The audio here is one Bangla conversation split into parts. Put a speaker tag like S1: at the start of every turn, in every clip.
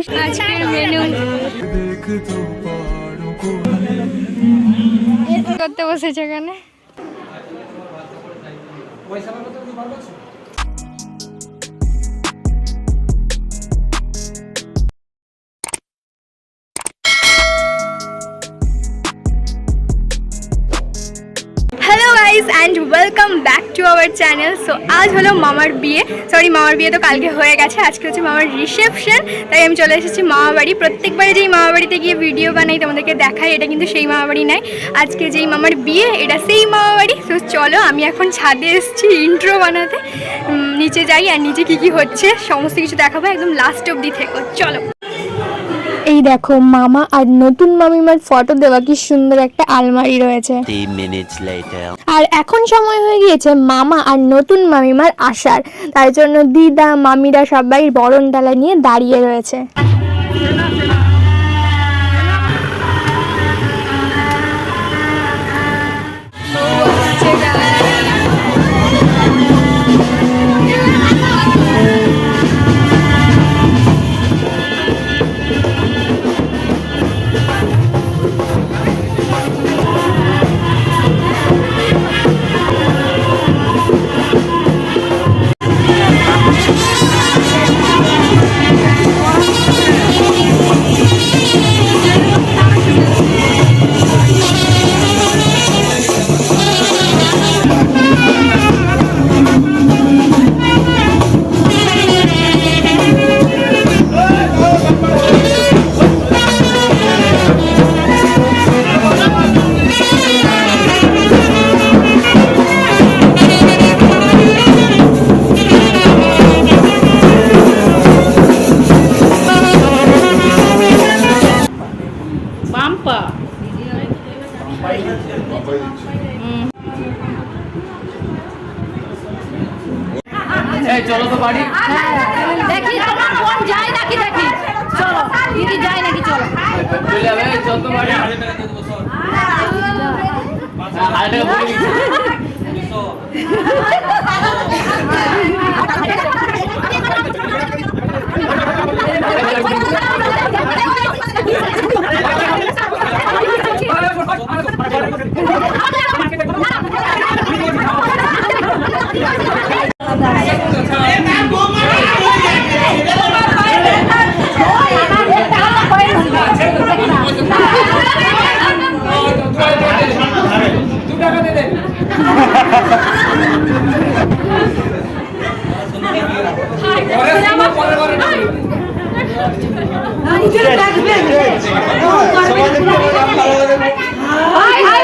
S1: আজকের মেনু করতে বসেছে এখানে hello guys and welcome back to our channel so আজ হলো মামার বিয়ে। সরি মামার বিয়ে তো কালকে হয়ে গেছে। আজকে হচ্ছে মামার রিসেপশন তাই আমি চলে এসেছি মামা বাড়ি প্রত্যেকবারে যেই মামা বাড়িতে গিয়ে ভিডিও বানাই, তোমাদেরকে দেখাই, এটা কিন্তু সেই মামা বাড়ি নাই আজকে যেই মামার বিয়ে, এটা সেই মামা বাড়ি তো চলো, আমি এখন ছাদে এসেছি ইন্ট্রো বানাতে। নিচে যাই, আর নিচে কী কী হচ্ছে, সমস্ত কিছু দেখাবো একদম লাস্ট অবধি থেকো। চলো। এই দেখো মামা আর নতুন মামিমার ফটো দেওয়া কি সুন্দর একটা আলমারি রয়েছে. আর এখন সময় হয়ে গিয়েছে মামা আর নতুন মামিমার আসার। তার জন্য দিদা মামিরা সবাই বরণ ডালা নিয়ে দাঁড়িয়ে রয়েছে।
S2: বাম্পা দেখি তোমার ফোন যায় নাকি দেখি। চলো দিদি যায় নাকি চলো। হাই হাই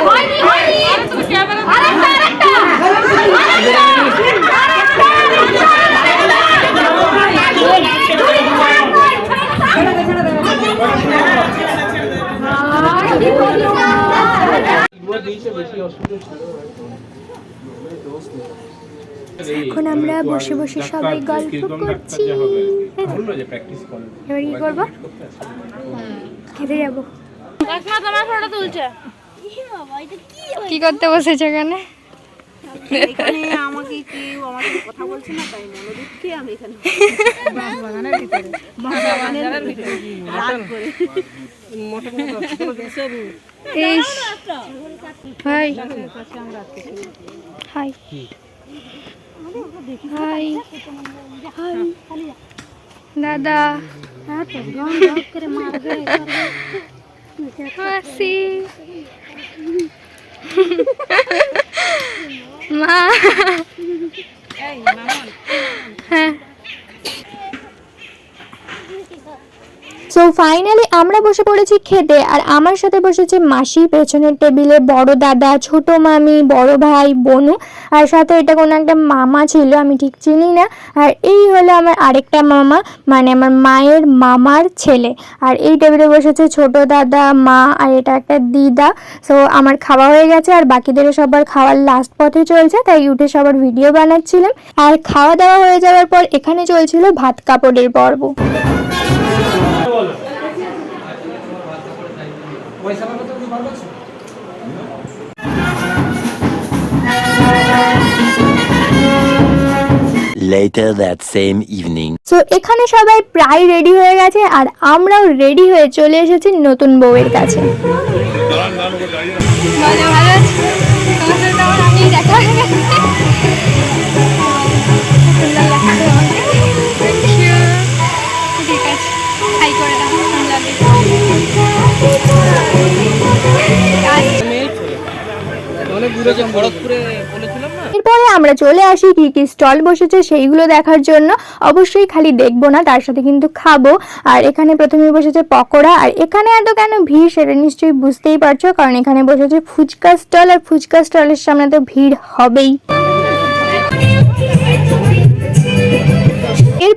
S2: হয়নি হয়নি আরেকটা আরেকটা
S1: এখন আমরা বসে বসে সবাই গল্প করছি। এবার কি করব? খেতে যাব।
S2: তোমার ফটো তুলছে?
S1: কি করতে বসেছে এখানে?
S3: এখানে আমাকে কেউ কথা বলছে না তাই মনোযোগ আমি এখানে বাগানের ভিতরে। রাত করে।
S1: হাই। হাই। হাই। হাই। দাদা। মাসি। মা হ্যাঁ সো ফাইনালি আমরা বসে পড়েছি খেতে, আর আমার সাথে বসেছে মাসি। পেছনের টেবিলে বড় দাদা, ছোট মামি, বড় ভাই, বনু, আর সাথে এটা কোনো একটা মামা ছিল, আমি ঠিক চিনি না। আর এই হলো আমার আরেকটা মামা মানে আমার মায়ের মামার ছেলে। আর এই টেবিলে বসেছে ছোট দাদা, মা, আর এটা একটা দিদা। সো আমার খাওয়া হয়ে গেছে, আর বাকিদেরও সবার খাওয়ার লাস্ট পথে চলছে, তাই উঠে সবার ভিডিও বানাচ্ছিলাম। আর খাওয়া দাওয়া হয়ে যাওয়ার পর এখানে চলছিল ভাত কাপড়ের পর্ব।
S4: Later that same evening.
S1: So এখানে সবাই প্রায় রেডি হয়ে গেছে আর আমরাও রেডি হয়ে চলে এসেছি নতুন বউয়ের কাছে। ভালো চলে আসি, কি কি স্টল বসেছে সেইগুলো দেখার জন্য। অবশ্যই খালি দেখব না, তার সাথে কিন্তু খাব। আর এখানে প্রথমে বসেছে পকোড়া, আর এখানে এত কেন ভিড় সেটা নিশ্চয়ই বুঝতেই পারছ, কারণ এখানে বসেছে ফুচকা স্টল, আর ফুচকা স্টলের সামনে তো ভিড় হবেই।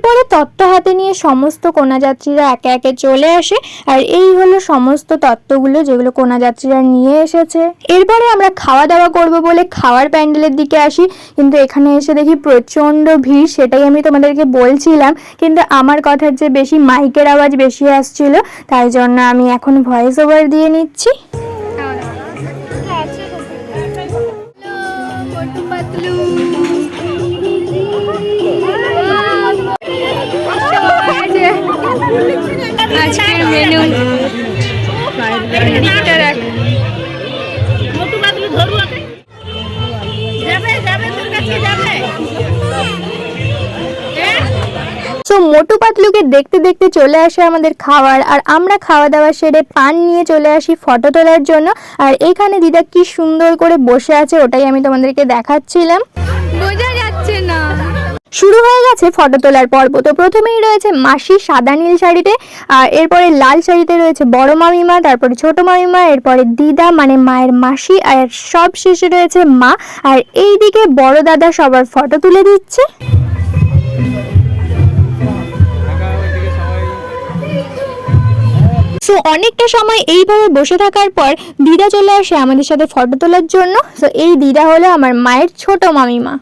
S1: এরপরে তত্ত্ব হাতে নিয়ে সমস্ত কোনা যাত্রীরা একে একে চলে আসে, আর এই হলো সমস্ত তত্ত্বগুলো যেগুলো কোনা যাত্রীরা নিয়ে এসেছে। এরপরে আমরা খাওয়া দাওয়া করব বলে খাওয়ার প্যান্ডেলের দিকে আসি, কিন্তু এখানে এসে দেখি প্রচণ্ড ভিড়, সেটাই আমি তোমাদেরকে বলছিলাম, কিন্তু আমার কথার যে বেশি মাইকের আওয়াজ বেশি আসছিল, তাই জন্য আমি এখন ভয়েস ওভার দিয়ে নিচ্ছি। আজকের মেনু মোটু পাতলুকে দেখতে দেখতে চলে আসে আমাদের খাওয়ার আর আমরা খাওয়া দাওয়া সেরে পান নিয়ে চলে আসি ফটো তোলার জন্য। আর এখানে দিদা কি সুন্দর করে বসে আছে ওটাই আমি তোমাদেরকে দেখাচ্ছিলাম। বোঝা যাচ্ছে না। শুরু হয়ে গেছে ফটো তোলার পর্ব। তো প্রথমেই রয়েছে মাসি সাদা নীল শাড়িতে, আর এরপরে লাল শাড়িতে রয়েছে বড় মামিমা, তারপরে ছোট মামিমা, এরপরে দিদা মানে মায়ের মাসি, আর সব শেষে রয়েছে মা। আর এইদিকে বড় দাদা সবার ফটো তুলে দিচ্ছে। সো অনেকটা সময় এইভাবে বসে থাকার পর দিদা চলে আসে আমাদের সাথে ফটো তোলার জন্য। সো এই দিদা হলো আমার মায়ের ছোট মামিমা।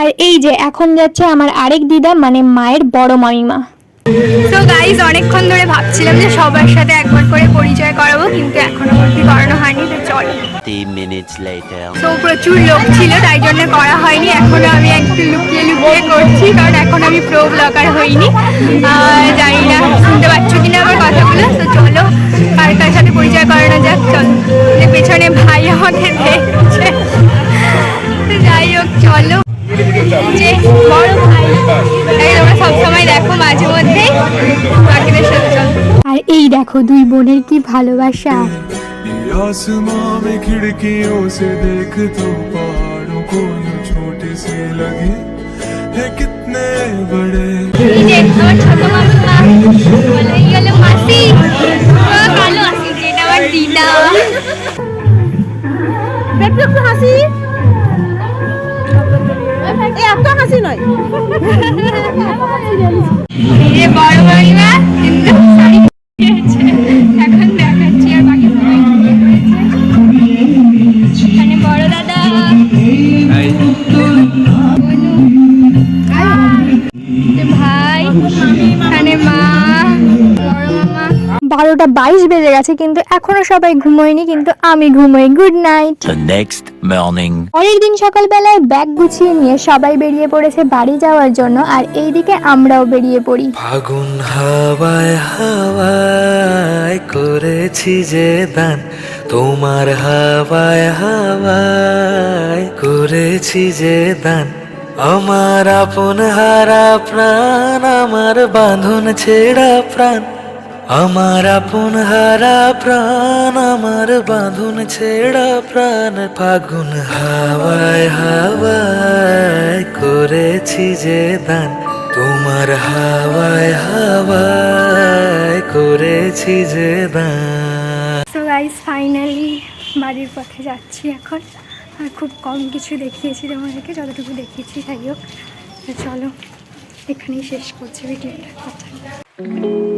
S1: আর এই যে এখন যাচ্ছে আমার আরেক দিদা মানে মায়ের বড় মামিমা তো গাইজ অনেকক্ষণ ধরে ভাবছিলাম যে সবার সাথে একবার করে পরিচয় করাবো কিন্তু এখনও অবধি করানো হয়নি তো চলো।
S4: 30 minutes later.
S1: তো প্রচুর লোক ছিল তাই জন্য করা হয়নি। এখনও আমি একটু লুকিয়ে লুকিয়ে করছি কারণ এখন আমি প্রো ব্লগার হইনি। আর জানি না পরিচয় করানো যাক চলো যে পেছনে ভাই আমাকে দেখছে তো যাই হোক চলো যে বড় ভাই তাই তোমরা সবসময় দেখো মাঝে মধ্যে বাকিদের সাথে চলো আর এই দেখো দুই বোনের কি ভালোবাসা
S5: ये आसमां में खिड़कियों से देख तो पहाड़ों को यूं छोटे से लगे है कितने बड़े
S1: এই যে আমার ছোট মামা বলে এই হলো বারোটা বাইশ বেজে গেছে কিন্তু এখনও সবাই ঘুমোয়নি কিন্তু আমি ঘুমোই। Good night
S4: next next morning.
S1: পরের দিন সকালবেলায় ব্যাগ গুছিয়ে নিয়ে সবাই বেরিয়ে পড়েছে বাড়ি যাওয়ার জন্য আর এইদিকে আমরাও বেরিয়ে পড়ি।
S6: ফাগুন হাওয়ায় হাওয়ায় করেছি যে দান তোমার হাওয়ায় হাওয়ায় করেছি যে দান। আমার আপন হারা প্রাণ আমার বাঁধন ছেড়া প্রাণ। আমার আপন হারা প্রাণ, আমার বাঁধন ছেড়া প্রাণ, ফাগুন হাওয়ায় হাওয়ায় করেছি যে দান। তোমার হাওয়ায় হাওয়ায় করেছি যে দান।
S1: ফাইনালি বাড়ির পথে যাচ্ছি এখন। আর খুব কম কিছু দেখিয়েছি তোমাদেরকে, যতটুকু দেখিয়েছি, যাই হোক। চলো, এখানেই শেষ করছি ভিডিওটা কথা